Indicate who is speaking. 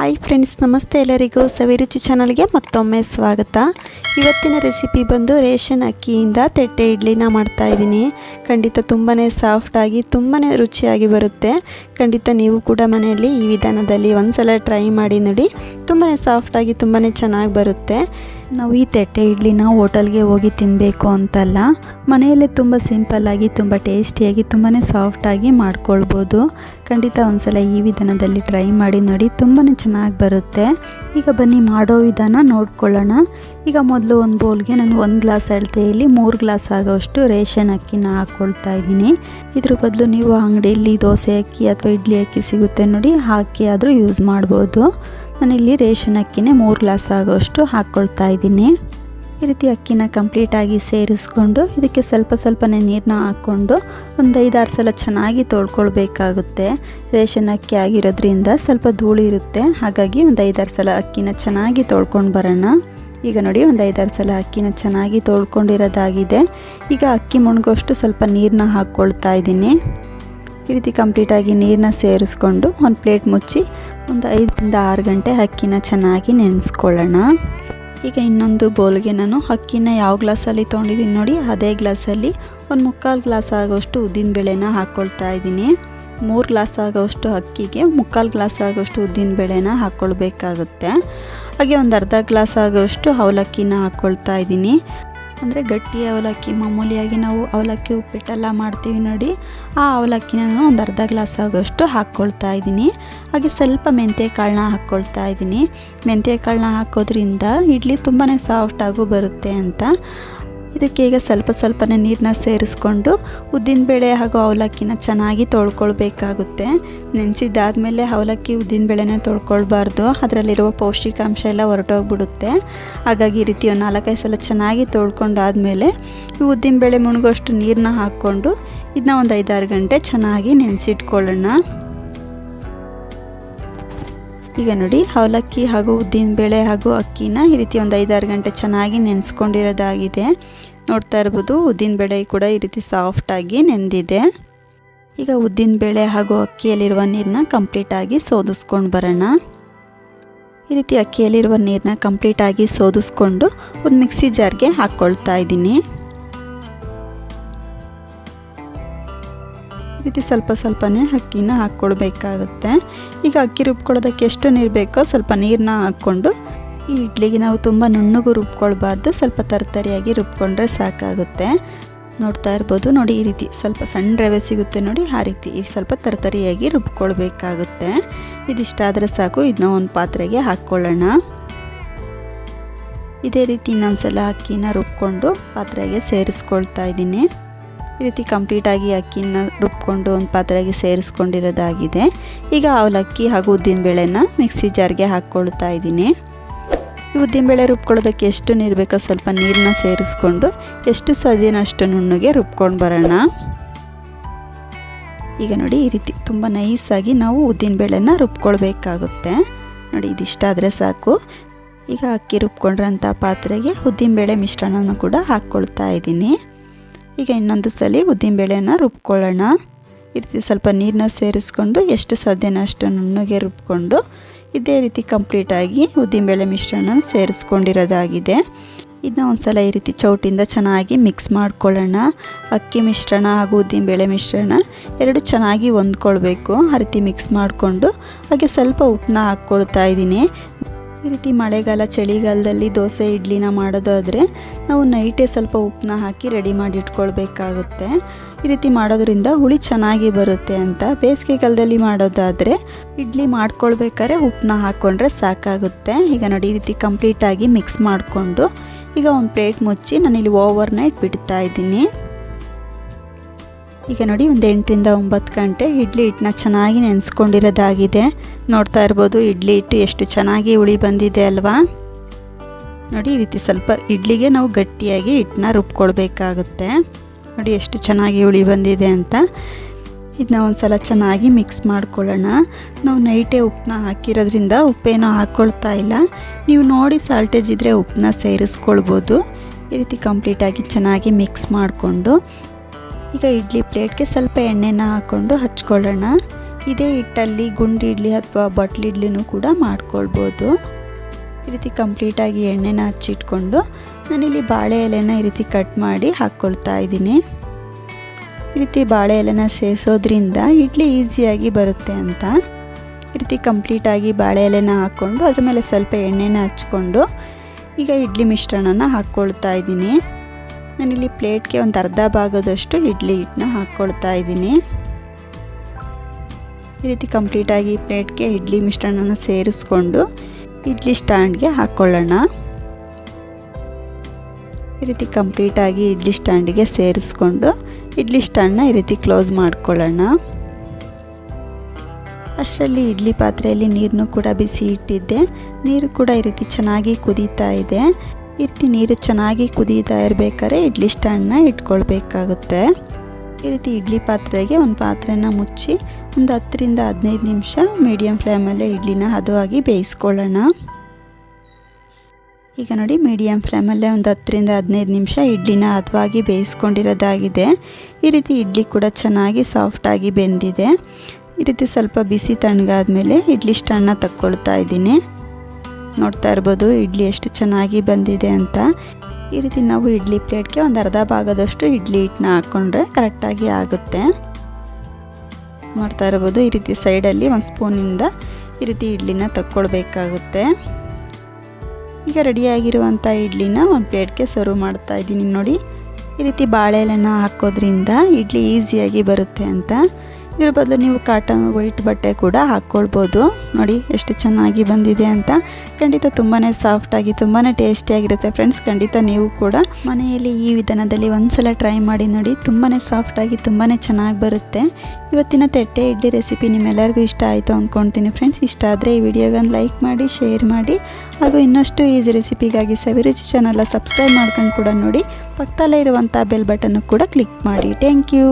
Speaker 1: Hi friends ನಮಸ್ತೆ ಎಲ್ಲರಿಗೂ ಸವಿರುಚಿ ಚಾನಲ್ಗೆ ಮತ್ತೊಮ್ಮೆ ಸ್ವಾಗತ. ಇವತ್ತಿನ ರೆಸಿಪಿ ಬಂದು ರೇಷನ್ ಅಕ್ಕಿಯಿಂದ ತೆಟ್ಟೆ ಇಡ್ಲಿನ ಮಾಡ್ತಾ ಇದ್ದೀನಿ. ಖಂಡಿತ ತುಂಬಾ ಸಾಫ್ಟಾಗಿ ತುಂಬಾ ರುಚಿಯಾಗಿ ಬರುತ್ತೆ. ಖಂಡಿತ ನೀವು ಕೂಡ ಮನೆಯಲ್ಲಿ ಈ ವಿಧಾನದಲ್ಲಿ ಒಂದ್ಸಲ ಟ್ರೈ ಮಾಡಿ ನೋಡಿ. ತುಂಬಾ ಸಾಫ್ಟಾಗಿ ತುಂಬಾ ಚೆನ್ನಾಗಿ ಬರುತ್ತೆ. ನಾವು ಈ ತೆಟ್ಟೆ ಇಡ್ಲಿನ ಹೋಟೆಲ್ಗೆ ಹೋಗಿ ತಿನ್ನಬೇಕು ಅಂತಲ್ಲ, ಮನೆಯಲ್ಲೇ ತುಂಬ ಸಿಂಪಲ್ಲಾಗಿ ತುಂಬ ಟೇಸ್ಟಿಯಾಗಿ ತುಂಬಾ ಸಾಫ್ಟಾಗಿ ಮಾಡ್ಕೊಳ್ಬೋದು. ಖಂಡಿತ ಒಂದ್ಸಲ ಈ ವಿಧಾನದಲ್ಲಿ ಟ್ರೈ ಮಾಡಿ ನೋಡಿ ತುಂಬಾ ಚೆನ್ನಾಗಿ ಬರುತ್ತೆ. ಈಗ ಬನ್ನಿ ಮಾಡೋ ವಿಧಾನ ನೋಡ್ಕೊಳ್ಳೋಣ. ಈಗ ಮೊದಲು ಒಂದು ಬೌಲ್ಗೆ ನಾನು ಒಂದು ಗ್ಲಾಸ್ ಅಳತೆಯಲ್ಲಿ ಮೂರು ಗ್ಲಾಸ್ ಆಗೋಷ್ಟು ರೇಷನ್ ಅಕ್ಕಿನ ಹಾಕ್ಕೊಳ್ತಾ ಇದ್ದೀನಿ. ಇದ್ರ ಬದಲು ನೀವು ಅಂಗಡಿಯಲ್ಲಿ ದೋಸೆ ಅಕ್ಕಿ ಅಥವಾ ಇಡ್ಲಿ ಅಕ್ಕಿ ಸಿಗುತ್ತೆ ನೋಡಿ, ಹಾಕಿ ಆದರೂ ಯೂಸ್ ಮಾಡ್ಬೋದು. ನಾನಿಲ್ಲಿ ರೇಷನ್ ಅಕ್ಕಿನೇ ಮೂರು ಗ್ಲಾಸ್ ಆಗೋಷ್ಟು ಹಾಕ್ಕೊಳ್ತಾ ಇದ್ದೀನಿ. ಈ ರೀತಿ ಅಕ್ಕಿನ ಕಂಪ್ಲೀಟಾಗಿ ಸೇರಿಸ್ಕೊಂಡು ಇದಕ್ಕೆ ಸ್ವಲ್ಪ ಸ್ವಲ್ಪನೇ ನೀರನ್ನ ಹಾಕ್ಕೊಂಡು ಒಂದು ಐದಾರು ಸಲ ಚೆನ್ನಾಗಿ ತೊಳ್ಕೊಳ್ಬೇಕಾಗುತ್ತೆ. ರೇಷನ್ ಅಕ್ಕಿ ಆಗಿರೋದ್ರಿಂದ ಸ್ವಲ್ಪ ಧೂಳು ಇರುತ್ತೆ. ಹಾಗಾಗಿ ಒಂದು ಐದಾರು ಸಲ ಅಕ್ಕಿನ ಚೆನ್ನಾಗಿ ತೊಳ್ಕೊಂಡು ಬರೋಣ. ಈಗ ನೋಡಿ ಒಂದು ಐದಾರು ಸಲ ಅಕ್ಕಿನ ಚೆನ್ನಾಗಿ ತೊಳ್ಕೊಂಡಿರೋದಾಗಿದೆ. ಈಗ ಅಕ್ಕಿ ಮುಣಗೋಷ್ಟು ಸ್ವಲ್ಪ ನೀರನ್ನ ಹಾಕ್ಕೊಳ್ತಾ ಇದ್ದೀನಿ. ಈ ರೀತಿ ಕಂಪ್ಲೀಟಾಗಿ ನೀರನ್ನ ಸೇರಿಸ್ಕೊಂಡು ಒಂದು ಪ್ಲೇಟ್ ಮುಚ್ಚಿ ಒಂದು ಐದರಿಂದ ಆರು ಗಂಟೆ ಅಕ್ಕಿನ ಚೆನ್ನಾಗಿ ನೆನೆಸ್ಕೊಳ್ಳೋಣ. ಈಗ ಇನ್ನೊಂದು ಬೌಲ್ಗೆ ನಾನು ಅಕ್ಕಿನ ಯಾವ ಗ್ಲಾಸಲ್ಲಿ ತೊಗೊಂಡಿದ್ದೀನಿ ನೋಡಿ, ಅದೇ ಗ್ಲಾಸಲ್ಲಿ ಒಂದು ಮುಕ್ಕಾಲು ಗ್ಲಾಸ್ ಆಗೋಷ್ಟು ಉದ್ದಿನ ಬೇಳೆನ ಹಾಕ್ಕೊಳ್ತಾ ಇದ್ದೀನಿ. ಮೂರು ಗ್ಲಾಸ್ ಆಗೋಷ್ಟು ಅಕ್ಕಿಗೆ ಮುಕ್ಕಾಲು ಗ್ಲಾಸ್ ಆಗೋಷ್ಟು ಉದ್ದಿನ ಬೇಳೆನ ಹಾಕ್ಕೊಳ್ಬೇಕಾಗುತ್ತೆ ಹಾಗೆ ಒಂದು ಅರ್ಧ ಗ್ಲಾಸ್ ಆಗೋಷ್ಟು ಅವಲಕ್ಕಿನ ಹಾಕ್ಕೊಳ್ತಾ ಇದ್ದೀನಿ. ಅಂದರೆ ಗಟ್ಟಿ ಅವಲಕ್ಕಿ, ಮಾಮೂಲಿಯಾಗಿ ನಾವು ಅವಲಕ್ಕಿ ಉಪ್ಪಿಟ್ಟೆಲ್ಲ ಮಾಡ್ತೀವಿ ನೋಡಿ. ಆ ಅವಲಕ್ಕಿನ ನಾನು ಒಂದು ಅರ್ಧ ಗ್ಲಾಸ್ ಆಗೋಷ್ಟು ಹಾಕ್ಕೊಳ್ತಾ ಇದ್ದೀನಿ. ಹಾಗೆ ಸ್ವಲ್ಪ ಮೆಂತ್ಯ ಕಾಳನ್ನ ಹಾಕ್ಕೊಳ್ತಾ ಇದ್ದೀನಿ. ಮೆಂತ್ಯ ಕಾಳನ್ನ ಹಾಕೋದ್ರಿಂದ ಇಡ್ಲಿ ತುಂಬಾ ಸಾಫ್ಟಾಗೂ ಬರುತ್ತೆ ಅಂತ. ಇದಕ್ಕೆ ಈಗ ಸ್ವಲ್ಪ ಸ್ವಲ್ಪನೇ ನೀರನ್ನ ಸೇರಿಸ್ಕೊಂಡು ಉದ್ದಿನಬೇಳೆ ಹಾಗೂ ಅವಲಕ್ಕಿನ ಚೆನ್ನಾಗಿ ತೊಳ್ಕೊಳ್ಬೇಕಾಗುತ್ತೆ. ನೆನೆಸಿದ್ದಾದಮೇಲೆ ಅವಲಕ್ಕಿ ಉದ್ದಿನಬೇಳೆನೇ ತೊಳ್ಕೊಳ್ಬಾರ್ದು. ಅದರಲ್ಲಿರುವ ಪೌಷ್ಟಿಕಾಂಶ ಎಲ್ಲ ಹೊರಟೋಗ್ಬಿಡುತ್ತೆ. ಹಾಗಾಗಿ ಈ ರೀತಿ ಒಂದು ನಾಲ್ಕೈದು ಸಲ ಚೆನ್ನಾಗಿ ತೊಳ್ಕೊಂಡಾದಮೇಲೆ ಈ ಉದ್ದಿನಬೇಳೆ ಮುಣಗೋಷ್ಟು ನೀರನ್ನ ಹಾಕ್ಕೊಂಡು ಇದನ್ನ ಒಂದು ಐದಾರು ಗಂಟೆ ಚೆನ್ನಾಗಿ ನೆನೆಸಿಟ್ಕೊಳ್ಳೋಣ. ಈಗ ನೋಡಿ, ಅವಲಕ್ಕಿ ಹಾಗೂ ಉದ್ದಿನಬೇಳೆ ಹಾಗೂ ಅಕ್ಕಿನ ಈ ರೀತಿ ಒಂದು ಐದಾರು ಗಂಟೆ ಚೆನ್ನಾಗಿ ನೆನೆಸ್ಕೊಂಡಿರೋದಾಗಿದೆ. ನೋಡ್ತಾ ಇರ್ಬೋದು ಉದ್ದಿನಬೇಳೆ ಕೂಡ ಈ ರೀತಿ ಸಾಫ್ಟಾಗಿ ನೆಂದಿದೆ. ಈಗ ಉದ್ದಿನಬೇಳೆ ಹಾಗೂ ಅಕ್ಕಿಯಲ್ಲಿರುವ ನೀರನ್ನ ಕಂಪ್ಲೀಟಾಗಿ ಸೋದಿಸ್ಕೊಂಡು ಬರೋಣ. ಈ ರೀತಿ ಅಕ್ಕಿಯಲ್ಲಿರುವ ನೀರನ್ನ ಕಂಪ್ಲೀಟಾಗಿ ಸೋದಿಸ್ಕೊಂಡು ಒಂದು ಮಿಕ್ಸಿ ಜಾರ್ಗೆ ಹಾಕ್ಕೊಳ್ತಾ ಇದ್ದೀನಿ. ಈ ರೀತಿ ಸ್ವಲ್ಪ ಸ್ವಲ್ಪನೇ ಅಕ್ಕಿನ ಹಾಕ್ಕೊಳ್ಬೇಕಾಗುತ್ತೆ. ಈಗ ಅಕ್ಕಿ ರುಬ್ಕೊಳ್ಳೋದಕ್ಕೆ ಎಷ್ಟು ನೀರು ಬೇಕೋ ಸ್ವಲ್ಪ ನೀರನ್ನ ಹಾಕ್ಕೊಂಡು ಈ ಇಡ್ಲಿಗೆ ನಾವು ತುಂಬ ನುಣ್ಣಗೂ ರುಬ್ಕೊಳ್ಬಾರ್ದು. ಸ್ವಲ್ಪ ತರತರಿಯಾಗಿ ರುಬ್ಕೊಂಡ್ರೆ ಸಾಕಾಗುತ್ತೆ. ನೋಡ್ತಾ ಇರ್ಬೋದು. ನೋಡಿ ಈ ರೀತಿ ಸ್ವಲ್ಪ ಸಣ್ಣ ರವೆ ಸಿಗುತ್ತೆ ನೋಡಿ. ಆ ರೀತಿ ಈಗ ಸ್ವಲ್ಪ ತರತರಿಯಾಗಿ ರುಬ್ಕೊಳ್ಬೇಕಾಗುತ್ತೆ. ಇದಿಷ್ಟಾದರೆ ಸಾಕು. ಇದನ್ನ ಒಂದು ಪಾತ್ರೆಗೆ ಹಾಕ್ಕೊಳ್ಳೋಣ. ಇದೇ ರೀತಿ ಇನ್ನೊಂದ್ಸಲ ಅಕ್ಕಿನ ರುಬ್ಕೊಂಡು ಪಾತ್ರೆಗೆ ಸೇರಿಸ್ಕೊಳ್ತಾ ಇದ್ದೀನಿ. ಈ ರೀತಿ ಕಂಪ್ಲೀಟಾಗಿ ಅಕ್ಕಿನ ರುಬ್ಕೊಂಡು ಒಂದು ಪಾತ್ರೆಗೆ ಸೇರಿಸ್ಕೊಂಡಿರೋದಾಗಿದೆ. ಈಗ ಅವಲಕ್ಕಿ ಹಾಗೂ ಉದ್ದಿನಬೇಳೆನ ಮಿಕ್ಸಿ ಜಾರ್ಗೆ ಹಾಕ್ಕೊಳ್ತಾ ಇದ್ದೀನಿ. ಉದ್ದಿನಬೇಳೆ ರುಬ್ಕೊಳ್ಳೋದಕ್ಕೆ ಎಷ್ಟು ನೀರು ಬೇಕೋ ಸ್ವಲ್ಪ ನೀರನ್ನ ಸೇರಿಸ್ಕೊಂಡು ಎಷ್ಟು ಸದಿನಷ್ಟು ನುಣ್ಣಗೆ ರುಬ್ಕೊಂಡು ಬರೋಣ. ಈಗ ನೋಡಿ ಈ ರೀತಿ ತುಂಬ ನೈಸಾಗಿ ನಾವು ಉದ್ದಿನಬೇಳೆನ ರುಬ್ಕೊಳ್ಬೇಕಾಗುತ್ತೆ. ನೋಡಿ ಇದಿಷ್ಟಾದರೆ ಸಾಕು. ಈಗ ಅಕ್ಕಿ ರುಬ್ಕೊಂಡ್ರಂಥ ಪಾತ್ರೆಗೆ ಉದ್ದಿನಬೇಳೆ ಮಿಶ್ರಣನ ಕೂಡ ಹಾಕ್ಕೊಳ್ತಾ ಇದ್ದೀನಿ. ಈಗ ಇನ್ನೊಂದು ಸಲ ಉದ್ದಿನಬೇಳೆನ ರುಬ್ಕೊಳ್ಳೋಣ. ಈ ರೀತಿ ಸ್ವಲ್ಪ ನೀರನ್ನ ಸೇರಿಸ್ಕೊಂಡು ಎಷ್ಟು ಸಾಧ್ಯನೋ ಅಷ್ಟು ನುಣ್ಣಗೆ ರುಬ್ಕೊಂಡು ಇದೇ ರೀತಿ ಕಂಪ್ಲೀಟಾಗಿ ಉದ್ದಿನಬೇಳೆ ಮಿಶ್ರಣ ಸೇರಿಸ್ಕೊಂಡಿರೋದಾಗಿದೆ. ಇದನ್ನ ಒಂದು ಸಲ ಈ ರೀತಿ ಚೌಟಿಂದ ಚೆನ್ನಾಗಿ ಮಿಕ್ಸ್ ಮಾಡ್ಕೊಳ್ಳೋಣ. ಅಕ್ಕಿ ಮಿಶ್ರಣ ಹಾಗೂ ಉದ್ದಿನಬೇಳೆ ಮಿಶ್ರಣ ಎರಡು ಚೆನ್ನಾಗಿ ಹೊಂದ್ಕೊಳ್ಬೇಕು. ಆ ರೀತಿ ಮಿಕ್ಸ್ ಮಾಡಿಕೊಂಡು ಹಾಗೆ ಸ್ವಲ್ಪ ಉಪ್ಪನ್ನ ಹಾಕ್ಕೊಳ್ತಾ ಇದ್ದೀನಿ. ಈ ರೀತಿ ಮಳೆಗಾಲ, ಚಳಿಗಾಲದಲ್ಲಿ ದೋಸೆ, ಇಡ್ಲಿನ ಮಾಡೋದಾದರೆ ನಾವು ನೈಟೇ ಸ್ವಲ್ಪ ಉಪ್ಪನ್ನ ಹಾಕಿ ರೆಡಿ ಮಾಡಿ ಇಟ್ಕೊಳ್ಬೇಕಾಗುತ್ತೆ. ಈ ರೀತಿ ಮಾಡೋದ್ರಿಂದ ಹುಳಿ ಚೆನ್ನಾಗಿ ಬರುತ್ತೆ ಅಂತ. ಬೇಸಿಗೆಗಾಲದಲ್ಲಿ ಮಾಡೋದಾದರೆ ಇಡ್ಲಿ ಮಾಡ್ಕೊಳ್ಬೇಕಾದ್ರೆ ಉಪ್ಪನ್ನ ಹಾಕ್ಕೊಂಡ್ರೆ ಸಾಕಾಗುತ್ತೆ. ಈಗ ನೋಡಿ ಈ ರೀತಿ ಕಂಪ್ಲೀಟಾಗಿ ಮಿಕ್ಸ್ ಮಾಡಿಕೊಂಡು ಈಗ ಒಂದು ಪ್ಲೇಟ್ ಮುಚ್ಚಿ ನಾನಿಲ್ಲಿ ಓವರ್ ನೈಟ್ ಬಿಡ್ತಾ ಇದ್ದೀನಿ. ಈಗ ನೋಡಿ ಒಂದು ಎಂಟರಿಂದ ಒಂಬತ್ತು ಗಂಟೆ ಇಡ್ಲಿ ಹಿಟ್ಟನ್ನ ಚೆನ್ನಾಗಿ ನೆನೆಸ್ಕೊಂಡಿರೋದಾಗಿದೆ. ನೋಡ್ತಾ ಇರ್ಬೋದು. ಇಡ್ಲಿ ಹಿಟ್ಟು ಎಷ್ಟು ಚೆನ್ನಾಗಿ ಉಳಿ ಬಂದಿದೆ ಅಲ್ವಾ? ನೋಡಿ ಈ ರೀತಿ ಸ್ವಲ್ಪ ಇಡ್ಲಿಗೆ ನಾವು ಗಟ್ಟಿಯಾಗಿ ಹಿಟ್ಟನ್ನ ರುಬ್ಕೊಳ್ಬೇಕಾಗುತ್ತೆ. ನೋಡಿ ಎಷ್ಟು ಚೆನ್ನಾಗಿ ಉಳಿ ಬಂದಿದೆ ಅಂತ. ಇದನ್ನ ಒಂದು ಸಲ ಚೆನ್ನಾಗಿ ಮಿಕ್ಸ್ ಮಾಡ್ಕೊಳ್ಳೋಣ. ನಾವು ನೈಟೇ ಉಪ್ಪನ್ನ ಹಾಕಿರೋದ್ರಿಂದ ಉಪ್ಪೇನೋ ಹಾಕ್ಕೊಳ್ತಾ ಇಲ್ಲ. ನೀವು ನೋಡಿ ಸಾಲ್ಟೇಜ್ ಇದ್ದರೆ ಉಪ್ಪನ್ನ ಸೇರಿಸ್ಕೊಳ್ಬೋದು. ಈ ರೀತಿ ಕಂಪ್ಲೀಟಾಗಿ ಚೆನ್ನಾಗಿ ಮಿಕ್ಸ್ ಮಾಡಿಕೊಂಡು. ಈಗ ಇಡ್ಲಿ ಪ್ಲೇಟ್ಗೆ ಸ್ವಲ್ಪ ಎಣ್ಣೆನ ಹಾಕ್ಕೊಂಡು ಹಚ್ಕೊಳ್ಳೋಣ. ಇದೇ ಹಿಟ್ಟಲ್ಲಿ ಗುಂಡಿ ಇಡ್ಲಿ ಅಥವಾ ಬಟ್ಲು ಇಡ್ಲಿನೂ ಕೂಡ ಮಾಡ್ಕೊಳ್ಬೋದು. ಈ ರೀತಿ ಕಂಪ್ಲೀಟಾಗಿ ಎಣ್ಣೆನ ಹಚ್ಚಿಟ್ಕೊಂಡು ನಾನಿಲ್ಲಿ ಬಾಳೆ ಎಲೆನ ಈ ರೀತಿ ಕಟ್ ಮಾಡಿ ಹಾಕ್ಕೊಳ್ತಾ ಇದ್ದೀನಿ. ಈ ರೀತಿ ಬಾಳೆ ಎಲೆನ ಸೇರಿಸೋದ್ರಿಂದ ಇಡ್ಲಿ ಈಸಿಯಾಗಿ ಬರುತ್ತೆ ಅಂತ. ಈ ರೀತಿ ಕಂಪ್ಲೀಟಾಗಿ ಬಾಳೆ ಎಲೆನ ಹಾಕ್ಕೊಂಡು ಅದ್ರ ಮೇಲೆ ಸ್ವಲ್ಪ ಎಣ್ಣೆನ ಹಚ್ಕೊಂಡು ಈಗ ಇಡ್ಲಿ ಮಿಶ್ರಣನ ಹಾಕ್ಕೊಳ್ತಾ ಇದ್ದೀನಿ. ನಾನಿಲ್ಲಿ ಪ್ಲೇಟ್ಗೆ ಒಂದು ಅರ್ಧ ಭಾಗದಷ್ಟು ಇಡ್ಲಿ ಹಿಟ್ಟನ್ನ ಹಾಕ್ಕೊಳ್ತಾ ಇದ್ದೀನಿ. ಈ ರೀತಿ ಕಂಪ್ಲೀಟಾಗಿ ಪ್ಲೇಟ್ಗೆ ಇಡ್ಲಿ ಮಿಶ್ರಣನ ಸೇರಿಸ್ಕೊಂಡು ಇಡ್ಲಿ ಸ್ಟ್ಯಾಂಡ್ಗೆ ಹಾಕ್ಕೊಳ್ಳೋಣ. ಈ ರೀತಿ ಕಂಪ್ಲೀಟಾಗಿ ಇಡ್ಲಿ ಸ್ಟ್ಯಾಂಡಿಗೆ ಸೇರಿಸ್ಕೊಂಡು ಇಡ್ಲಿ ಸ್ಟ್ಯಾಂಡ್ನ ಈ ರೀತಿ ಕ್ಲೋಸ್ ಮಾಡ್ಕೊಳ್ಳೋಣ. ಅಷ್ಟರಲ್ಲಿ ಇಡ್ಲಿ ಪಾತ್ರೆಯಲ್ಲಿ ನೀರನ್ನು ಕೂಡ ಬಿಸಿ ಇಟ್ಟಿದ್ದೆ. ನೀರು ಕೂಡ ಈ ರೀತಿ ಚೆನ್ನಾಗಿ ಕುದೀತಾ ಇದೆ. ಈ ರೀತಿ ನೀರು ಚೆನ್ನಾಗಿ ಕುದೀತಾ ಇರಬೇಕಾದ್ರೆ ಇಡ್ಲಿ ಸ್ಟ್ಯಾಂಡ್ನ ಇಟ್ಕೊಳ್ಬೇಕಾಗುತ್ತೆ. ಈ ರೀತಿ ಇಡ್ಲಿ ಪಾತ್ರೆಗೆ ಒಂದು ಪಾತ್ರೆನ ಮುಚ್ಚಿ ಒಂದು ಹತ್ತರಿಂದ ಹದಿನೈದು ನಿಮಿಷ ಮೀಡಿಯಮ್ ಫ್ಲೇಮಲ್ಲೇ ಇಡ್ಲಿನ ಹದವಾಗಿ ಬೇಯಿಸ್ಕೊಳ್ಳೋಣ. ಈಗ ನೋಡಿ ಮೀಡಿಯಮ್ ಫ್ಲೇಮಲ್ಲೇ ಒಂದು ಹತ್ತರಿಂದ ಹದಿನೈದು ನಿಮಿಷ ಇಡ್ಲಿನ ಹದವಾಗಿ ಬೇಯಿಸ್ಕೊಂಡಿರೋದಾಗಿದೆ. ಈ ರೀತಿ ಇಡ್ಲಿ ಕೂಡ ಚೆನ್ನಾಗಿ ಸಾಫ್ಟಾಗಿ ಬೆಂದಿದೆ. ಈ ರೀತಿ ಸ್ವಲ್ಪ ಬಿಸಿ ತಣ್ಣಗಾದ್ಮೇಲೆ ಇಡ್ಲಿ ಸ್ಟಣ್ಣ ತಕ್ಕೊಳ್ತಾ ಇದ್ದೀನಿ. ನೋಡ್ತಾ ಇರ್ಬೋದು ಇಡ್ಲಿ ಎಷ್ಟು ಚೆನ್ನಾಗಿ ಬಂದಿದೆ ಅಂತ. ಈ ರೀತಿ ನಾವು ಇಡ್ಲಿ ಪ್ಲೇಟ್ಗೆ ಒಂದು ಅರ್ಧ ಭಾಗದಷ್ಟು ಇಡ್ಲಿ ಹಿಟ್ಟನ್ನ ಹಾಕ್ಕೊಂಡ್ರೆ ಕರೆಕ್ಟಾಗಿ ಆಗುತ್ತೆ. ಮಾಡ್ತಾ ಇರ್ಬೋದು. ಈ ರೀತಿ ಸೈಡಲ್ಲಿ ಒಂದು ಸ್ಪೂನಿಂದ ಈ ರೀತಿ ಇಡ್ಲಿನ ತಕ್ಕೊಳ್ಬೇಕಾಗುತ್ತೆ. ಈಗ ರೆಡಿಯಾಗಿರುವಂಥ ಇಡ್ಲಿನ ಒಂದು ಪ್ಲೇಟ್ಗೆ ಸರ್ವ್ ಮಾಡ್ತಾ ಇದ್ದೀನಿ ನೋಡಿ. ಈ ರೀತಿ ಬಾಳೆ ಎಲೆನ ಹಾಕೋದ್ರಿಂದ ಇಡ್ಲಿ ಈಸಿಯಾಗಿ ಬರುತ್ತೆ ಅಂತ. ಇದ್ರ ಬದಲು ನೀವು ಕಾಟನ್ ವೈಟ್ ಬಟ್ಟೆ ಕೂಡ ಹಾಕ್ಕೊಳ್ಬೋದು. ನೋಡಿ ಎಷ್ಟು ಚೆನ್ನಾಗಿ ಬಂದಿದೆ ಅಂತ. ಖಂಡಿತ ತುಂಬಾ ಸಾಫ್ಟಾಗಿ ತುಂಬಾ ಟೇಸ್ಟಿಯಾಗಿರುತ್ತೆ ಫ್ರೆಂಡ್ಸ್ ಖಂಡಿತ ನೀವು ಕೂಡ ಮನೆಯಲ್ಲಿ ಈ ವಿಧಾನದಲ್ಲಿ ಒಂದ್ಸಲ ಟ್ರೈ ಮಾಡಿ ನೋಡಿ ತುಂಬಾ ಸಾಫ್ಟಾಗಿ ತುಂಬಾ ಚೆನ್ನಾಗಿ ಬರುತ್ತೆ. ಇವತ್ತಿನ ತೆಟ್ಟೆ ಇಡ್ಲಿ ರೆಸಿಪಿ ನಿಮ್ಮೆಲ್ಲರಿಗೂ ಇಷ್ಟ ಆಯಿತು ಅಂದ್ಕೊಳ್ತೀನಿ ಫ್ರೆಂಡ್ಸ್ ಇಷ್ಟ ಆದರೆ ಈ ವಿಡಿಯೋಗೊಂದು ಲೈಕ್ ಮಾಡಿ ಶೇರ್ ಮಾಡಿ, ಹಾಗೂ ಇನ್ನಷ್ಟು ಈಸಿ ರೆಸಿಪಿಗಾಗಿ ಸವಿರುಚಿ ಚಾನಲ್ನ ಸಬ್ಸ್ಕ್ರೈಬ್ ಮಾಡ್ಕೊಂಡು ಕೂಡ ನೋಡಿ, ಪಕ್ಕದಲ್ಲೇ ಇರುವಂಥ ಬೆಲ್ ಬಟನ್ನು ಕೂಡ ಕ್ಲಿಕ್ ಮಾಡಿ. Thank you